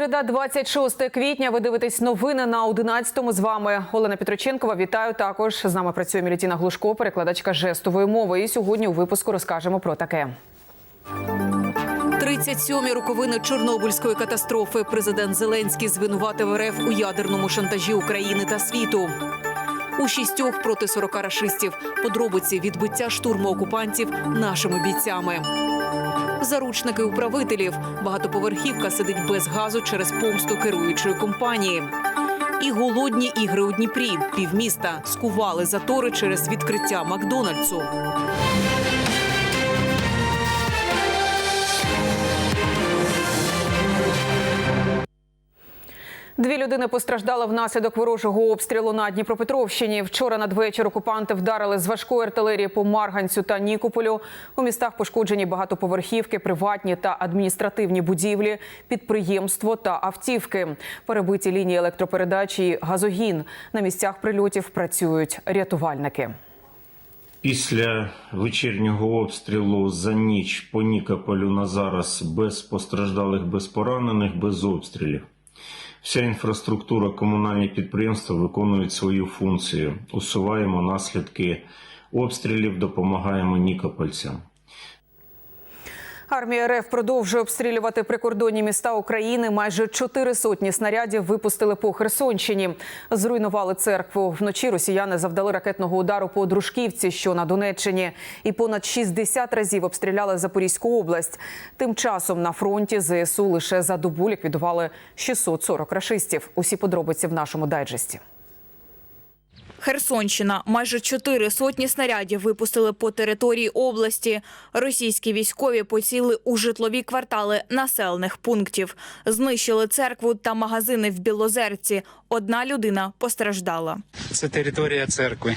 Середа, 26 квітня. Ви дивитесь новини на 11-му. З вами Олена Петроченкова. Вітаю також. З нами працює Мілітіна Глушко, перекладачка жестової мови. І сьогодні у випуску розкажемо про таке. 37-мі роковини Чорнобильської катастрофи. Президент Зеленський звинуватив РФ у ядерному шантажі України та світу. У шістьох проти 40 рашистів. Подробиці відбиття штурму окупантів нашими бійцями. Заручники управителів. Багатоповерхівка сидить без газу через помсту керуючої компанії. І голодні ігри у Дніпрі. Півміста скували затори через відкриття Макдональдсу. Дві людини постраждали внаслідок ворожого обстрілу на Дніпропетровщині. Вчора надвечір окупанти вдарили з важкої артилерії по Марганцю та Нікополю. У містах пошкоджені багатоповерхівки, приватні та адміністративні будівлі, підприємство та автівки. Перебиті лінії електропередачі, газогін. На місцях прильотів працюють рятувальники. Після вечірнього обстрілу за ніч по Нікополю на зараз без постраждалих, без поранених, без обстрілів. Вся інфраструктура, комунальні підприємства виконують свою функцію. Усуваємо наслідки обстрілів, допомагаємо нікопольцям. Армія РФ продовжує обстрілювати прикордонні міста України. Майже чотири сотні снарядів випустили по Херсонщині. Зруйнували церкву. Вночі росіяни завдали ракетного удару по Дружківці, що на Донеччині, і понад 60 разів обстріляли Запорізьку область. Тим часом на фронті ЗСУ лише за добу ліквідували 640 рашистів. Усі подробиці в нашому дайджесті. Херсонщина. Майже чотири сотні снарядів випустили по території області. Російські військові поціли у житлові квартали населених пунктів. Знищили церкву та магазини в Білозерці. Одна людина постраждала. Це територія церкви.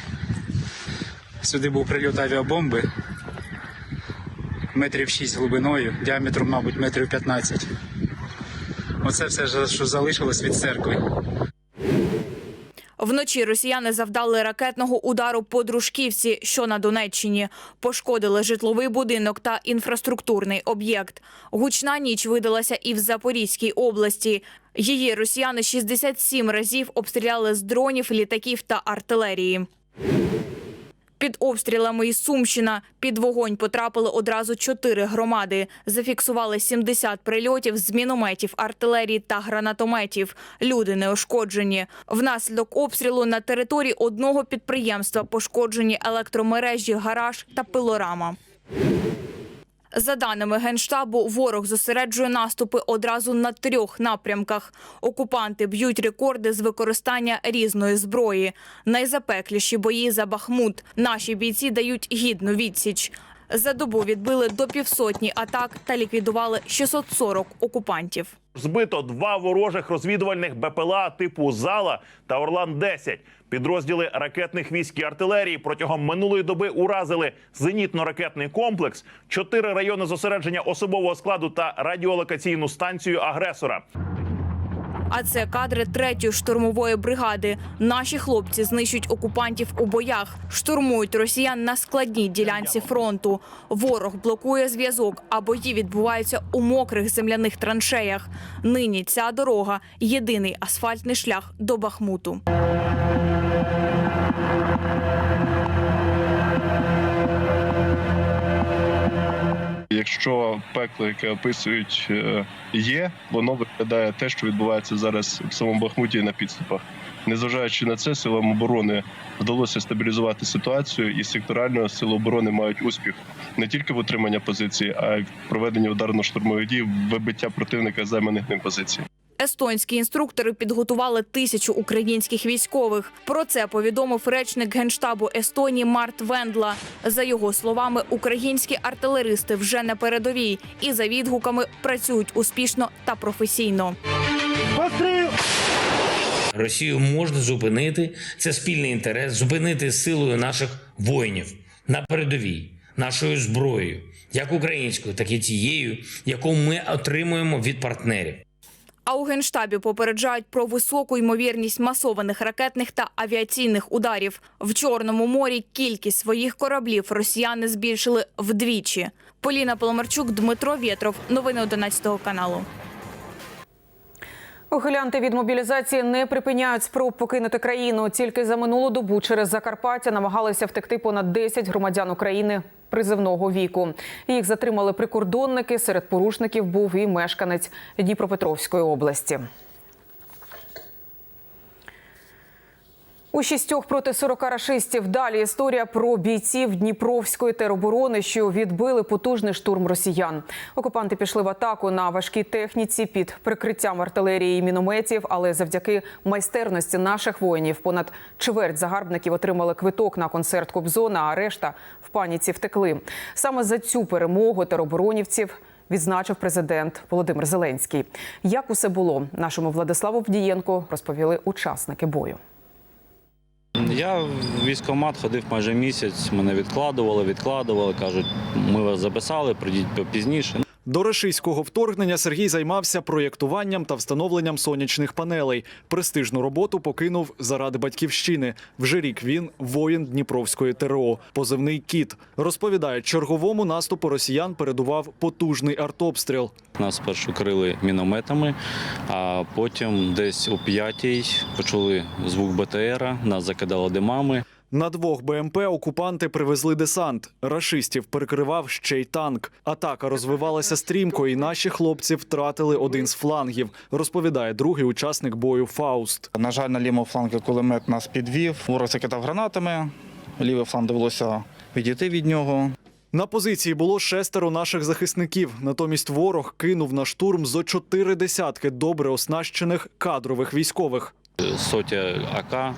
Сюди був прильот авіабомби метрів 6 глибиною, діаметром, мабуть, метрів 15. Оце все, що залишилось від церкви. Вночі росіяни завдали ракетного удару по Дружківці, що на Донеччині. Пошкодили житловий будинок та інфраструктурний об'єкт. Гучна ніч видалася і в Запорізькій області. Її росіяни 67 разів обстріляли з дронів, літаків та артилерії. Під обстрілами із Сумщина під вогонь потрапили одразу чотири громади. Зафіксували 70 прильотів з мінометів, артилерії та гранатометів. Люди не ушкоджені. Внаслідок обстрілу на території одного підприємства пошкоджені електромережі, гараж та пилорама. За даними Генштабу, ворог зосереджує наступи одразу на трьох напрямках. Окупанти б'ють рекорди з використання різної зброї. Найзапекліші бої за Бахмут. Наші бійці дають гідну відсіч. За добу відбили до півсотні атак та ліквідували 640 окупантів. Збито два ворожих розвідувальних БПЛА типу Зала та Орлан 10 Підрозділи ракетних військ і артилерії протягом минулої доби уразили зенітно-ракетний комплекс, чотири райони зосередження особового складу та радіолокаційну станцію агресора. А це кадри третьої штурмової бригади. Наші хлопці знищують окупантів у боях, штурмують росіян на складній ділянці фронту. Ворог блокує зв'язок, а бої відбуваються у мокрих земляних траншеях. Нині ця дорога єдиний асфальтний шлях до Бахмуту. Якщо пекло, яке описують, е, є, воно виглядає те, що відбувається зараз в самому Бахмуті на підступах. Незважаючи на це, силам оборони вдалося стабілізувати ситуацію, і секторально сили оборони мають успіх не тільки в утриманні позиції, а й в проведенні ударно-штурмових дій, вибиття противника займаних ним позицій. Естонські інструктори підготували тисячу українських військових. Про це повідомив речник генштабу Естонії Март Вендла. За його словами, українські артилеристи вже на передовій і за відгуками працюють успішно та професійно. Росію можна зупинити. Це спільний інтерес зупинити силою наших воїнів на передовій, нашою зброєю, як українською, так і тією, яку ми отримуємо від партнерів. А у генштабі попереджають про високу ймовірність масованих ракетних та авіаційних ударів. В Чорному морі кількість своїх кораблів росіяни збільшили вдвічі. Поліна Поломарчук, Дмитро Вєтров. Новини 11 каналу. Ухилянти від мобілізації не припиняють спроб покинути країну. Тільки за минулу добу через Закарпаття намагалися втекти понад 10 громадян України призивного віку. Їх затримали прикордонники. Серед порушників був і мешканець Дніпропетровської області. У шістьох проти 40 рашистів. Далі історія про бійців Дніпровської тероборони, що відбили потужний штурм росіян. Окупанти пішли в атаку на важкій техніці під прикриттям артилерії і мінометів, але завдяки майстерності наших воїнів понад чверть загарбників отримали квиток на концерт Кобзона, а решта в паніці втекли. Саме за цю перемогу тероборонівців відзначив президент Володимир Зеленський. Як усе було нашому Владиславу Вдієнку розповіли учасники бою. Я в військкомат ходив майже місяць. Мене відкладували, відкладували. кажуть, ми вас записали, прийдіть пізніше. До рашистського вторгнення Сергій займався проєктуванням та встановленням сонячних панелей. Престижну роботу покинув заради батьківщини. Вже рік він воїн Дніпровської ТРО, позивний кіт. Розповідає, черговому наступу росіян передував потужний артобстріл. Нас спершу крили мінометами, а потім десь о п'ятій почули звук БТРа, нас закидало димами. На двох БМП окупанти привезли десант. Рашистів перекривав ще й танк. Атака розвивалася стрімко, і наші хлопці втратили один з флангів. Розповідає другий учасник бою Фауст. На жаль, на лівому флангу кулемет нас підвів. Ворог закидав гранатами. Лівий фланг довелося відійти від нього. На позиції було шестеро наших захисників. Натомість ворог кинув на штурм зо чотири десятки добре оснащених кадрових військових. Сотя АК,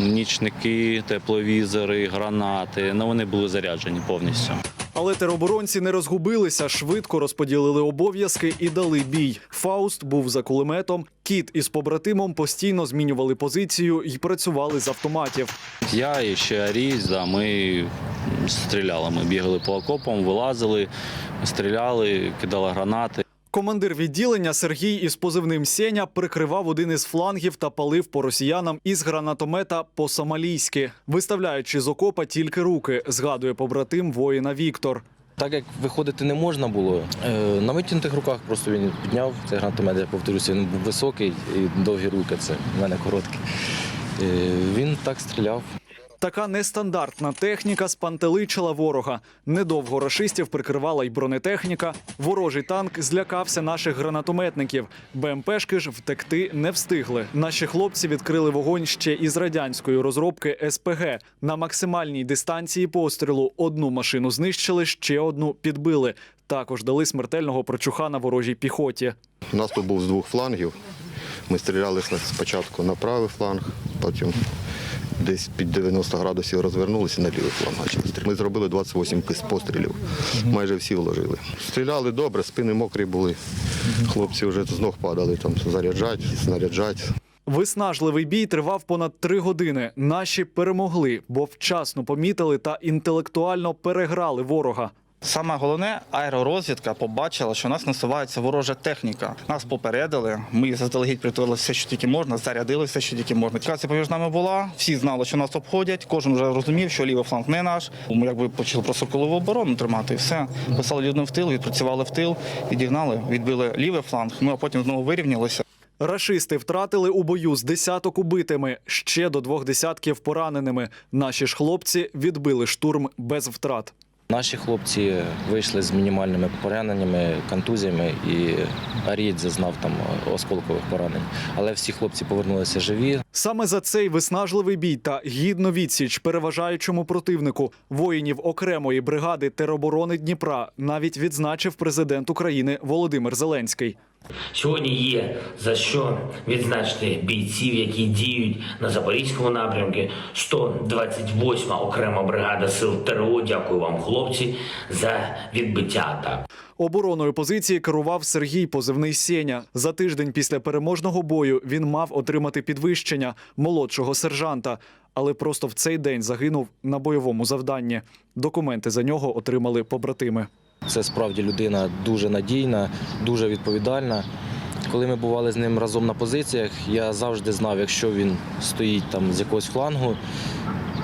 нічники, тепловізори, гранати. Ну вони були заряджені повністю. Але тероборонці не розгубилися, швидко розподілили обов'язки і дали бій. Фауст був за кулеметом. Кіт із побратимом постійно змінювали позицію і працювали з автоматів. Я і ще Аріс, да, ми стріляли. Ми бігали по окопам, вилазили, стріляли, кидали гранати. Командир відділення Сергій із позивним Сеня прикривав один із флангів та палив по росіянам із гранатомета по-сомалійськи, виставляючи з окопа тільки руки, згадує побратим воїна Віктор. Так як виходити не можна було, е, на витягнутих руках просто він підняв цей гранатомет, я повторюся, він був високий і довгі руки, це в мене короткі. Е, Він так стріляв. Така нестандартна техніка спантеличила ворога. Недовго рашистів прикривала й бронетехніка. Ворожий танк злякався наших гранатометників. БМПшки ж втекти не встигли. Наші хлопці відкрили вогонь ще із радянської розробки СПГ. На максимальній дистанції пострілу одну машину знищили, ще одну підбили. Також дали смертельного прочуха на ворожій піхоті. Наступ був з двох флангів. Ми стріляли спочатку на правий фланг, потім десь під 90 градусів розвернулися на лівий фланг. Ми зробили 28 пострілів. Майже всі вложили. Стріляли добре, спини мокрі були. Хлопці вже з ног падали, там заряджать, снаряджать. Виснажливий бій тривав понад три години. Наші перемогли, бо вчасно помітили та інтелектуально переграли ворога. Саме головне, аеророзвідка побачила, що у нас насувається ворожа техніка. Нас попередили. Ми заздалегідь притворили все, що тільки можна, зарядили все, що тільки можна. Тікація поміж нами була. Всі знали, що нас обходять. Кожен вже розумів, що лівий фланг не наш. Ми якби почали просто колову оборону тримати. І все писали людям в тил, відпрацювали в тил, відігнали, відбили лівий фланг. Ну а потім знову вирівнялися. Рашисти втратили у бою з десяток убитими, ще до двох десятків пораненими. Наші ж хлопці відбили штурм без втрат. Наші хлопці вийшли з мінімальними пораненнями, контузіями, і Арієць зазнав там осколкових поранень. Але всі хлопці повернулися живі. Саме за цей виснажливий бій та гідну відсіч переважаючому противнику воїнів окремої бригади тероборони Дніпра навіть відзначив президент України Володимир Зеленський. Сьогодні є за що відзначити бійців, які діють на запорізькому напрямку. 128 окрема бригада сил ТРО. Дякую вам, хлопці, за відбиття атак. Обороною позиції керував Сергій позивний Сеня. За тиждень після переможного бою він мав отримати підвищення молодшого сержанта, але просто в цей день загинув на бойовому завданні. Документи за нього отримали побратими. Це справді людина дуже надійна, дуже відповідальна. Коли ми бували з ним разом на позиціях, я завжди знав, якщо він стоїть там з якогось флангу,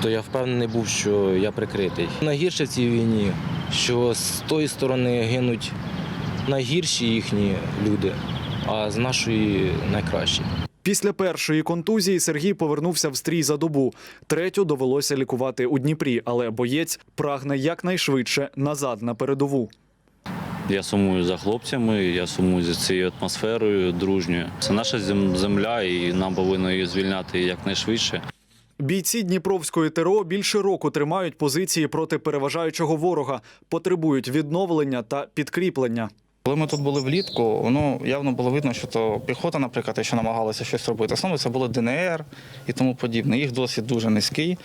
то я впевнений був, що я прикритий. Найгірше в цій війні, що з тої сторони гинуть найгірші їхні люди, а з нашої найкращі. Після першої контузії Сергій повернувся в стрій за добу. Третю довелося лікувати у Дніпрі, але боєць прагне якнайшвидше назад на передову. Я сумую за хлопцями, я сумую за цією атмосферою дружньою. Це наша земля, і нам повинно її звільняти якнайшвидше. Бійці Дніпровської ТРО більше року тримають позиції проти переважаючого ворога, потребують відновлення та підкріплення. Коли ми тут були влітку, воно явно було видно, що то піхота, наприклад, що намагалася щось робити. Основно це було ДНР і тому подібне. Їх досвід дуже низький.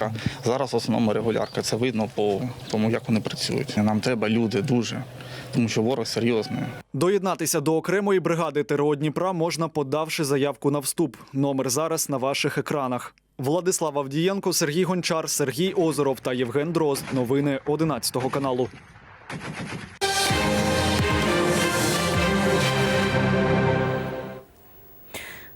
Зараз в основному регулярка. Це видно по тому, як вони працюють. Нам треба люди дуже, тому що ворог серйозний. Доєднатися до окремої бригади ТРО Дніпра можна, подавши заявку на вступ. Номер зараз на ваших екранах. Владислав Авдієнко, Сергій Гончар, Сергій Озеров та Євген Дрозд. Новини 11 каналу.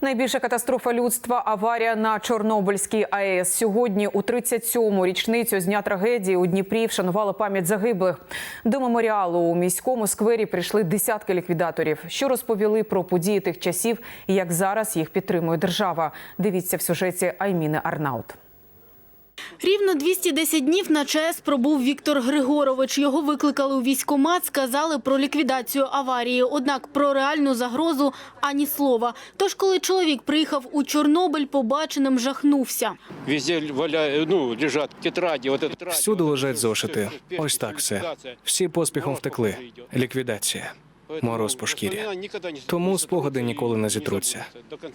Найбільша катастрофа людства аварія на Чорнобильській АЕС. Сьогодні у 37-му річницю з дня трагедії у Дніпрі вшанували пам'ять загиблих. До меморіалу у міському сквері прийшли десятки ліквідаторів, що розповіли про події тих часів і як зараз їх підтримує держава. Дивіться в сюжеті Айміни Арнаут. Рівно 210 днів на ЧАЕС пробув Віктор Григорович. Його викликали у військкомат, сказали про ліквідацію аварії. Однак про реальну загрозу ані слова. Тож, коли чоловік приїхав у Чорнобиль, побаченим жахнувся. Везде валя... ну, лежать тетраді. Вот это... Всюди лежать зошити. Ось так все. Всі поспіхом втекли. Ліквідація. Мороз по шкірі. Тому спогади ніколи не зітруться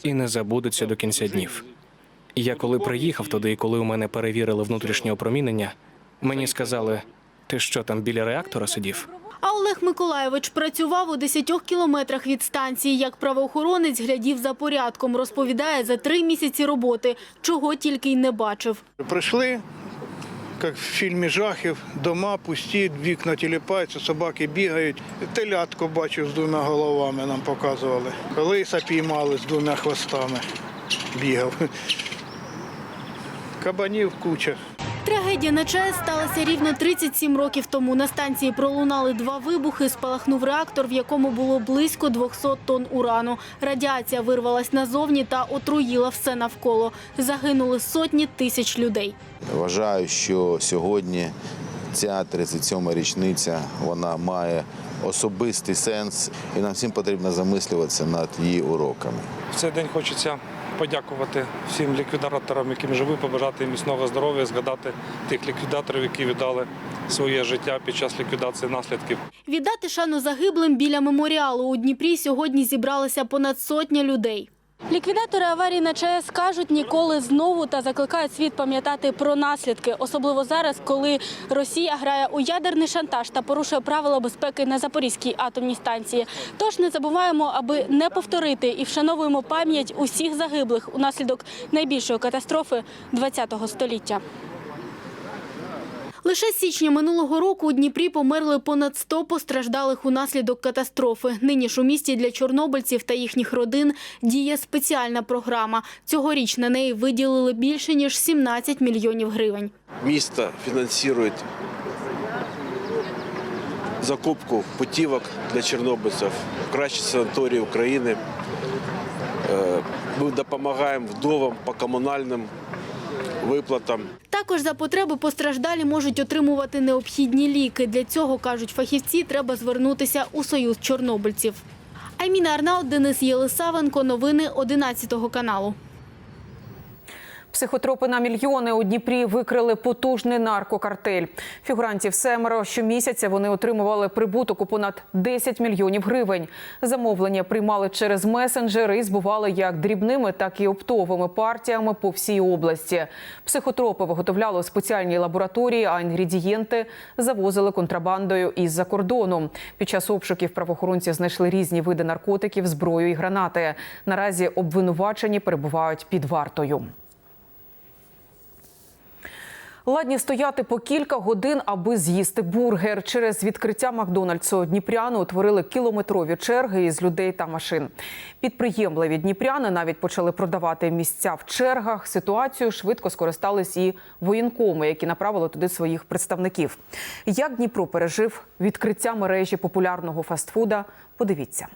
і не забудуться до кінця днів. Я коли приїхав туди, і коли у мене перевірили внутрішнє опромінення, мені сказали, ти що там біля реактора сидів? А Олег Миколаєвич працював у 10 кілометрах від станції. Як правоохоронець глядів за порядком. Розповідає, за три місяці роботи, чого тільки й не бачив. Прийшли, як в фільмі жахів, дома пусті, вікна тіліпаються, собаки бігають. Телятко бачив з двома головами, нам показували. Лиса піймали з двома хвостами, бігав. Кабанів куча. Трагедія на ЧАЕС сталася рівно 37 років тому. На станції пролунали два вибухи, спалахнув реактор, в якому було близько 200 тонн урану. Радіація вирвалась назовні та отруїла все навколо. Загинули сотні тисяч людей. Вважаю, що сьогодні ця 37-ма річниця вона має особистий сенс, і нам всім потрібно замислюватися над її уроками. В цей день хочеться подякувати всім ліквідаторам, яким живі, побажати їм міцного здоров'я, згадати тих ліквідаторів, які віддали своє життя під час ліквідації наслідків. Віддати шану загиблим біля меморіалу у Дніпрі сьогодні зібралися понад сотня людей. Ліквідатори аварії на ЧАЕС кажуть ніколи знову та закликають світ пам'ятати про наслідки, особливо зараз, коли Росія грає у ядерний шантаж та порушує правила безпеки на Запорізькій атомній станції. Тож не забуваємо, аби не повторити і вшановуємо пам'ять усіх загиблих унаслідок найбільшої катастрофи ХХ століття. Лише з січня минулого року у Дніпрі померли понад 100 постраждалих унаслідок катастрофи. Нині ж у місті для чорнобильців та їхніх родин діє спеціальна програма. Цьогоріч на неї виділили більше ніж 17 мільйонів гривень. Місто фінансує закупку путівок для чорнобильців в кращі санаторії України. Е, Ми допомагаємо вдовам по комунальним виплатам. Також за потреби постраждалі можуть отримувати необхідні ліки. Для цього, кажуть фахівці, треба звернутися у Союз чорнобильців. Айміна Арнаут, Денис Єлисавенко. Новини 11 каналу. Психотропи на мільйони у Дніпрі викрили потужний наркокартель. Фігурантів семеро щомісяця вони отримували прибуток у понад 10 мільйонів гривень. Замовлення приймали через месенджери і збували як дрібними, так і оптовими партіями по всій області. Психотропи виготовляли у спеціальній лабораторії, а інгредієнти завозили контрабандою із-за кордону. Під час обшуків правоохоронці знайшли різні види наркотиків, зброю і гранати. Наразі обвинувачені перебувають під вартою. Ладні стояти по кілька годин, аби з'їсти бургер. Через відкриття Макдональдсу дніпряни утворили кілометрові черги із людей та машин. Підприємливі дніпряни навіть почали продавати місця в чергах. Ситуацію швидко скористались і воєнкоми, які направили туди своїх представників. Як Дніпро пережив відкриття мережі популярного фастфуда? Подивіться.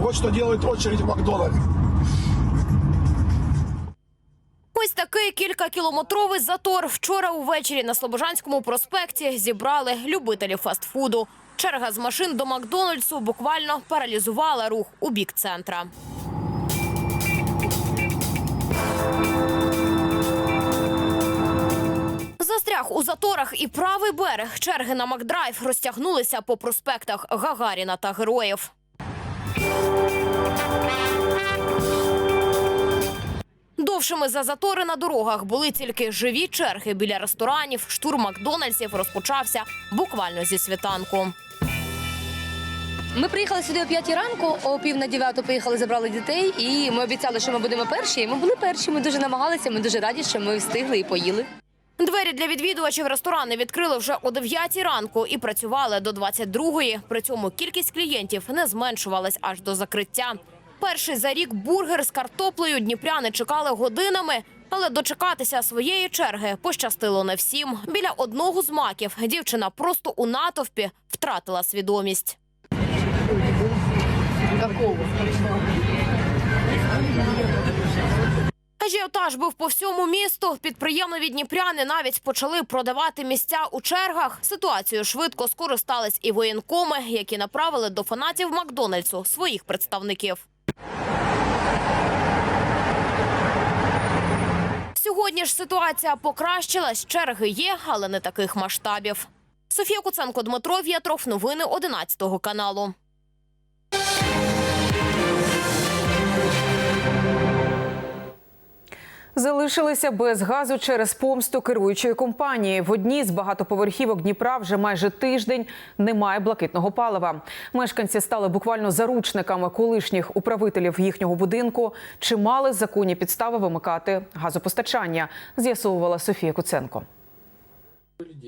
Вот что делает очередь Макдональдс. Ось такий кількакілометровий затор вчора увечері на Слобожанському проспекті зібрали любителі фастфуду. Черга з машин до Макдональдсу буквально паралізувала рух у бік центра. Застряг у заторах і правий берег. Черги на Макдрайв розтягнулися по проспектах Гагаріна та Героїв. Довшими за затори на дорогах були тільки живі черги біля ресторанів. Штурм Макдональдсів розпочався буквально зі світанку. Ми приїхали сюди о 5 ранку, о пів на 9 поїхали, забрали дітей, і ми обіцяли, що ми будемо перші. І ми були перші. Ми дуже намагалися. Ми дуже раді, що ми встигли і поїли. Двері для відвідувачів ресторани відкрили вже о 9 ранку і працювали до 22-ї. При цьому кількість клієнтів не зменшувалась аж до закриття. Перший за рік бургер з картоплею дніпряни чекали годинами, але дочекатися своєї черги пощастило не всім. Біля одного з маків дівчина просто у натовпі втратила свідомість. Ажіотаж був по всьому місту. Підприємливі дніпряни навіть почали продавати місця у чергах. Ситуацією швидко скористались і воєнкоми, які направили до фанатів Макдональдсу своїх представників. Сьогодні ж ситуація покращилась. Черги є, але не таких масштабів. Софія Куценко, Дмитро В'ятров. Новини 11 каналу. Залишилися без газу через помсту керуючої компанії. В одній з багатоповерхівок Дніпра вже майже тиждень немає блакитного палива. Мешканці стали буквально заручниками колишніх управителів їхнього будинку. Чи мали законні підстави вимикати газопостачання? З'ясовувала Софія Куценко.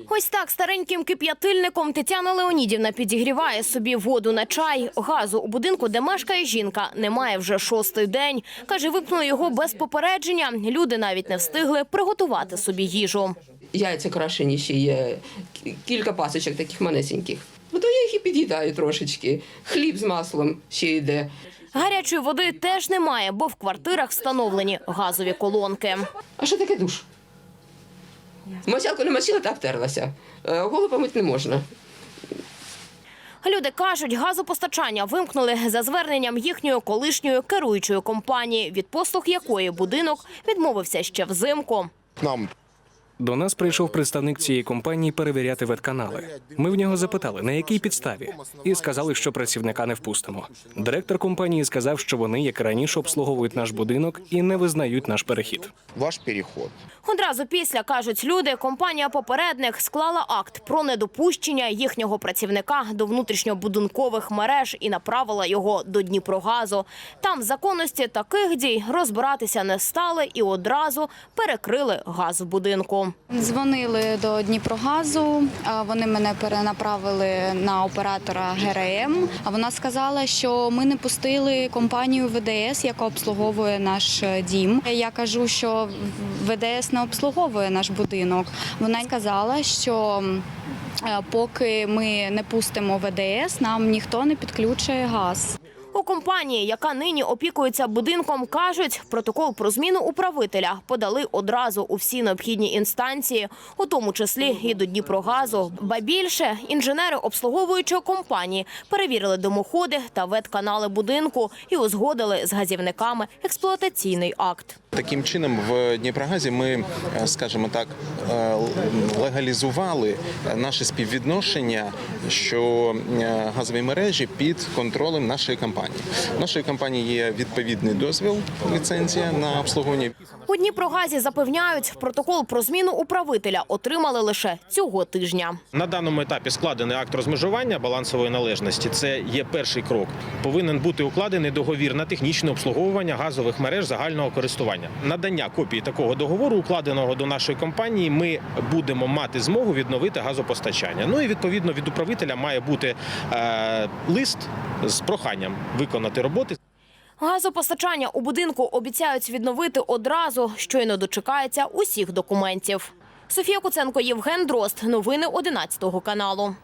Ось так стареньким кип'ятильником Тетяна Леонідівна підігріває собі воду на чай. Газу у будинку, де мешкає жінка, немає вже шостий день. Каже, вимкнули його без попередження. Люди навіть не встигли приготувати собі їжу. Яйця крашені ще є, кілька пасочок таких манесеньких. Ну то я їх і під'їдаю трошечки. Хліб з маслом ще йде. Гарячої води теж немає, бо в квартирах встановлені газові колонки. А що таке душ? Мочалку не мочила та обтерлася. Е, Голову помити не можна. Люди кажуть, газопостачання вимкнули за зверненням їхньої колишньої керуючої компанії, від послуг якої будинок відмовився ще взимку. Нам до нас прийшов представник цієї компанії перевіряти ветканали. Ми в нього запитали, на якій підставі, і сказали, що працівника не впустимо. Директор компанії сказав, що вони, як раніше, обслуговують наш будинок і не визнають наш перехід. Ваш переход. Одразу після кажуть люди, компанія попередник склала акт про недопущення їхнього працівника до внутрішньобудинкових мереж і направила його до Дніпрогазу. Там законності таких дій розбиратися не стали і одразу перекрили газ в будинку. Дзвонили до Дніпрогазу. Вони мене перенаправили на оператора ГРМ. А вона сказала, що ми не пустили компанію ВДС, яка обслуговує наш е, дім. Я кажу, що ВДС не обслуговує наш будинок. Вона сказала, що е, поки ми не пустимо ВДС, нам ніхто не підключує газ. У компанії, яка нині опікується будинком, кажуть, протокол про зміну управителя подали одразу у всі необхідні інстанції, у тому числі і до Дніпрогазу. Ба більше інженери обслуговуючої компанії перевірили димоходи та ветканали будинку і узгодили з газівниками експлуатаційний акт. Таким чином, в Дніпрогазі ми, е, скажімо так, е, легалізували наше співвідношення, що е, газові мережі під контролем нашої компанії. В нашої компанії є відповідний дозвіл, ліцензія на обслуговування. У Дніпрогазі запевняють, протокол про зміну управителя отримали лише цього тижня. На даному етапі складений акт розмежування балансової належності. Це є перший крок. Повинен бути укладений договір на технічне обслуговування газових мереж загального користування. Надання копії такого договору, укладеного до нашої компанії, ми будемо мати змогу відновити газопостачання. Ну і відповідно від управителя має бути е, лист з проханням виконати роботи. Газопостачання у будинку обіцяють відновити одразу, щойно дочекається усіх документів. Софія Куценко, Євген Дрозд. Новини 11 каналу.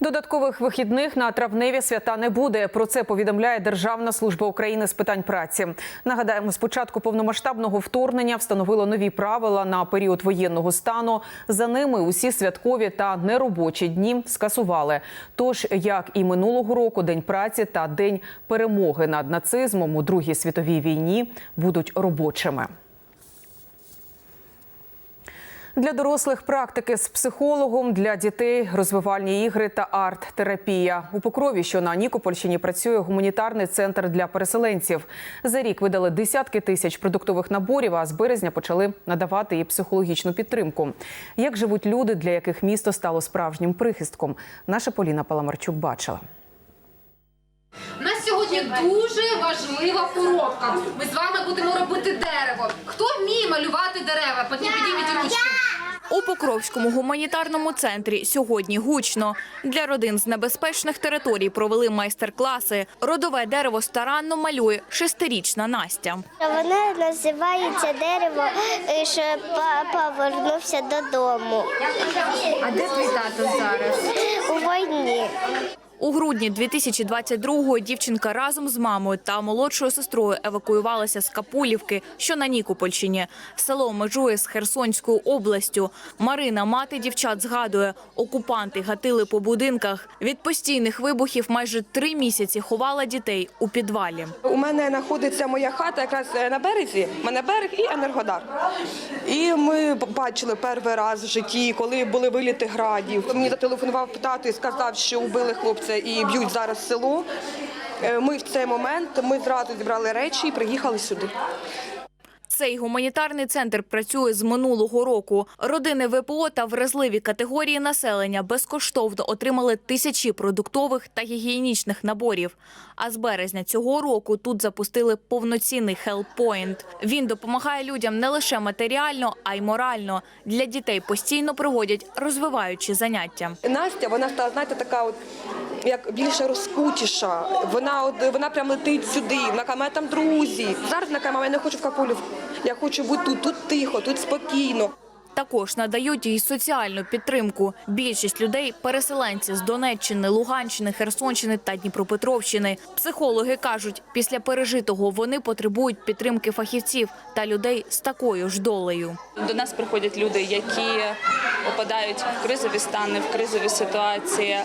Додаткових вихідних на травневі свята не буде. Про це повідомляє Державна служба України з питань праці. Нагадаємо, з початку повномасштабного вторгнення встановило нові правила на період воєнного стану. За ними усі святкові та неробочі дні скасували. Тож, як і минулого року, день праці та день перемоги над нацизмом у Другій світовій війні будуть робочими. Для дорослих практики з психологом, для дітей розвивальні ігри та арт-терапія. У Покрові, що на Нікопольщині, працює гуманітарний центр для переселенців. За рік видали десятки тисяч продуктових наборів, а з березня почали надавати і психологічну підтримку. Як живуть люди, для яких місто стало справжнім прихистком? Наша Поліна Паламарчук бачила. У нас сьогодні дуже важлива поробка. Ми з вами будемо робити дерево. Хто вміє малювати дерева? Потім підійміть ручки. У Покровському гуманітарному центрі сьогодні гучно. Для родин з небезпечних територій провели майстер-класи. Родове дерево старанно малює шестирічна Настя. Вона називається дерево, е, що папа повернувся додому. А де твій тато зараз? У війні. У грудні 2022-го дівчинка разом з мамою та молодшою сестрою евакуювалася з Капулівки, що на Нікопольщині. Село межує з Херсонською областю. Марина, мати дівчат, згадує, окупанти гатили по будинках. Від постійних вибухів майже три місяці ховала дітей у підвалі. У мене знаходиться моя хата якраз е, на березі. У мене берег і енергодар. І ми бачили перший раз в житті, коли були виліти градів. Мені зателефонував і сказав, що вбили хлопця і б'ють зараз село. Е, Ми в цей момент ми зразу зібрали речі і приїхали сюди. Цей гуманітарний центр працює з минулого року. Родини ВПО та вразливі категорії населення безкоштовно отримали тисячі продуктових та гігієнічних наборів. А з березня цього року тут запустили повноцінний хелпоінт. Він допомагає людям не лише матеріально, а й морально. Для дітей постійно проводять розвиваючі заняття. Настя, вона стала, знаєте, така от. Як більше розкутіша, вона от вона прям летить сюди. Каже, мене там друзі. Зараз вона каже, я не хочу в Капулів. Я хочу бути тут, тут тихо, тут спокійно. Також надають їй соціальну підтримку. Більшість людей – переселенці з Донеччини, Луганщини, Херсонщини та Дніпропетровщини. Психологи кажуть, після пережитого вони потребують підтримки фахівців та людей з такою ж долею. До нас приходять люди, які попадають в кризові стани, в кризові ситуації, е,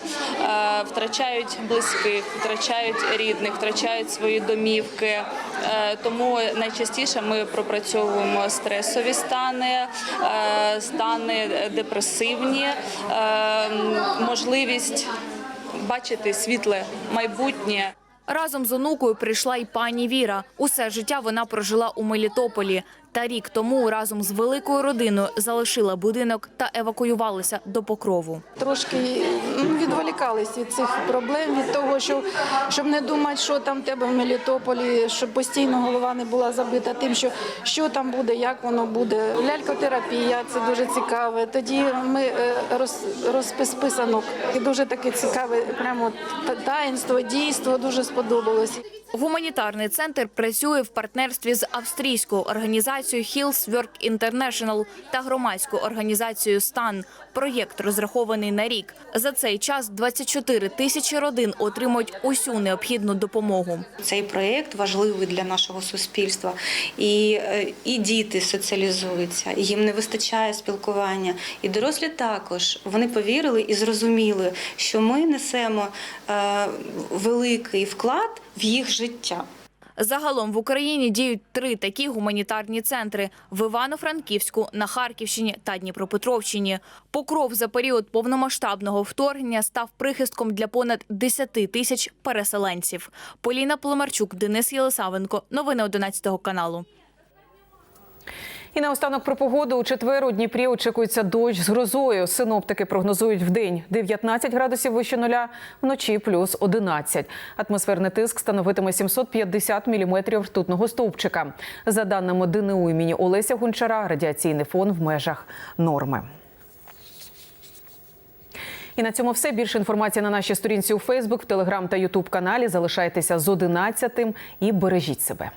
втрачають близьких, втрачають рідних, втрачають свої домівки. Е, Тому найчастіше ми пропрацьовуємо стресові стани, е, стани депресивні, е, можливість бачити світле майбутнє. Разом з онукою прийшла й пані Віра. Усе життя вона прожила у Мелітополі. Та рік тому разом з великою родиною залишила будинок та евакуювалися до Покрову. Трошки ну, відволікались від цих проблем, від того, що щоб не думати, що там тебе в Мелітополі, щоб постійно голова не була забита тим, що, що там буде, як воно буде. Лялькотерапія це дуже цікаве. Тоді ми е, роз, розпис писанок. Дуже таке цікаве, прямо таїнство, дійство дуже сподобалось. Гуманітарний центр працює в партнерстві з австрійською організацією Hills Work International та громадською організацією Стан. Проєкт розрахований на рік. За цей час 24 тисячі родин отримують усю необхідну допомогу. Цей проєкт важливий для нашого суспільства, і, е, і діти соціалізуються, їм не вистачає спілкування. І дорослі також вони повірили і зрозуміли, що ми несемо е, великий вклад в їх життя. Загалом в Україні діють три такі гуманітарні центри в Івано-Франківську, на Харківщині та Дніпропетровщині. Покров за період повномасштабного вторгнення став прихистком для понад 10 тисяч переселенців. Поліна Пломарчук, Денис Єлисавенко. Новини 11 каналу. І наостанок про погоду у четвер у Дніпрі очікується дощ з грозою. Синоптики прогнозують в день 19 градусів вище нуля, вночі плюс 11. Атмосферний тиск становитиме 750 міліметрів ртутного стовпчика. За даними ДНУ імені Олеся Гончара, радіаційний фон в межах норми. І на цьому все. Більше інформації на нашій сторінці у Фейсбук, в Телеграм та Ютуб каналі. Залишайтеся з 11 і бережіть себе.